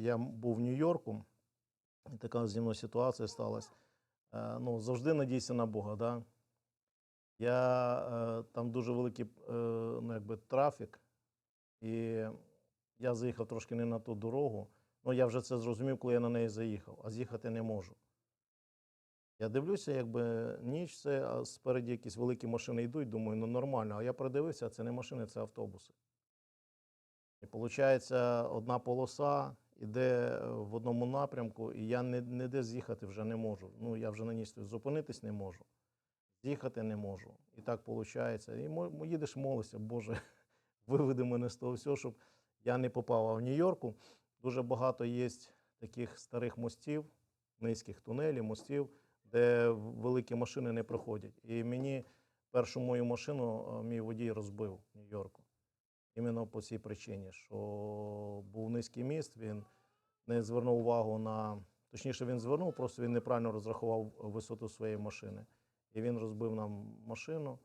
я був в Нью-Йорку, і така зі мною ситуація сталася. Е, ну, завжди надійся на Бога. Да? Я, е, там дуже великий е, ну, якби, трафік, і я заїхав трошки не на ту дорогу. Ну, я вже це зрозумів, коли я на неї заїхав, а з'їхати не можу. Я дивлюся, якби ніч це, а спереді якісь великі машини йдуть, думаю, ну нормально. А я придивився, це не машини, це автобуси. І виходить, одна полоса іде е, в одному напрямку, і я не, де з'їхати вже не можу. Ну, я вже на ній. Зупинитись не можу, з'їхати не можу. І так виходить. І мо- їдеш молишся, Боже, виведи мене з того всього, щоб я не попав. А в Нью-Йорку дуже багато є таких старих мостів, низьких тунелів, мостів, де великі машини не проходять. І мені першу мою машину е, мій водій розбив в Нью-Йорку. Іменно по цій причині, що був низький міст, він не звернув увагу на. Точніше, він звернув, просто він неправильно розрахував висоту своєї машини. І він розбив нам машину.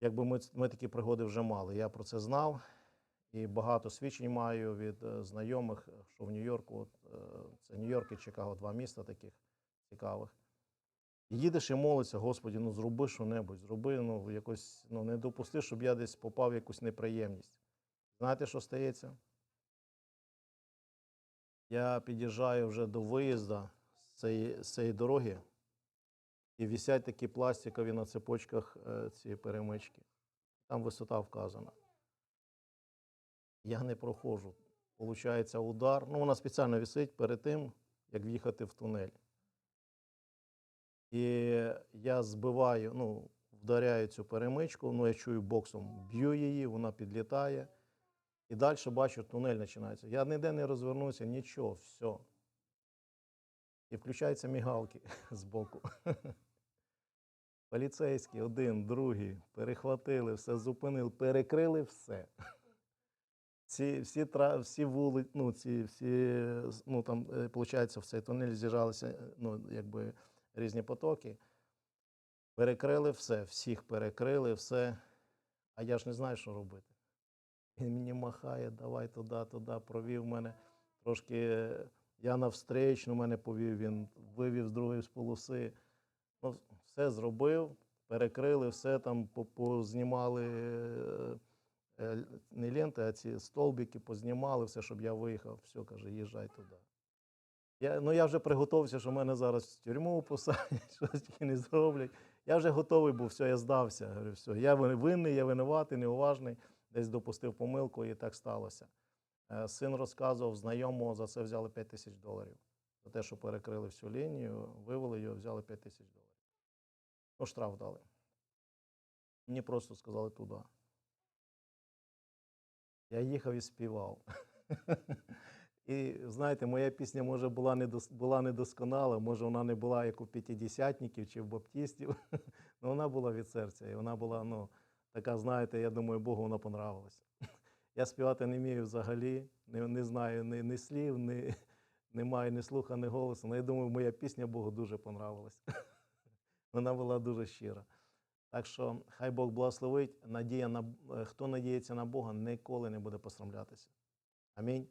Якби ми, ми такі пригоди вже мали. Я про це знав. І багато свідчень маю від е, знайомих, що в Нью-Йорку, от, е, це Нью-Йорк і Чикаго, два міста таких цікавих. Їдеш і молишся, Господі, ну зроби що-небудь, зроби, ну якось ну, не допусти, щоб я десь попав в якусь неприємність. Знаєте, що стається? Я під'їжджаю вже до виїзду з цієї, з цієї дороги, і висять такі пластикові на цепочках е, ці перемички. Там висота вказана. Я не проходжу. Получається удар. Ну, вона спеціально висить перед тим, як в'їхати в тунель. І я збиваю, ну, вдаряю цю перемичку, ну, я чую боксом, б'ю її, вона підлітає. І далі бачу, тунель починається. Я ніде не розвернуся, нічого, все. І включаються мігалки збоку. Поліцейські, один, другий, перехватили, все зупинили, перекрили все. Всі, всі, всі вули, ну, ці, всі, ну, там, виходить, в цей тунель з'їжджалися, е, ну, якби, різні потоки. Перекрили все, всіх перекрили, все. А я ж не знаю, що робити. Він мені махає, давай туди, туди, провів мене. Трошки я навстріч, мене повів, він вивів з другої з полоси. Ну, все зробив, перекрили, все там познімали. е, е, Не ленти, а ці столбики познімали, все, щоб я виїхав. Все, каже, їжджай туди. Я, ну, я вже приготувався, що мене зараз в тюрму посадять, щось тільки не зроблять. Я вже готовий був, все, я здався. Говорю, все, я винний, я винуватий, неуважний, десь допустив помилку, і так сталося. Е, Син розказував, знайомого за це взяли 5 тисяч доларів. За те, що перекрили всю лінію, вивели його, взяли 5 тисяч доларів. Ну, штраф дали. Мені просто сказали туди. Я їхав і співав. І знаєте, моя пісня може була недос- була недосконала, може вона не була як у п'ятидесятників чи в баптістів, але вона була від серця. І вона була, ну, така, знаєте, я думаю, Богу вона понравилася. Я співати не вмію взагалі, не, не знаю ні, ні слів, ні, не маю ні слуха, ні голосу. Але я думаю, моя пісня Богу дуже понравилась. Вона була дуже щира. Так що хай Бог благословить. Надія на, е, хто надіється на Бога, ніколи не буде посрамлятися. Амінь.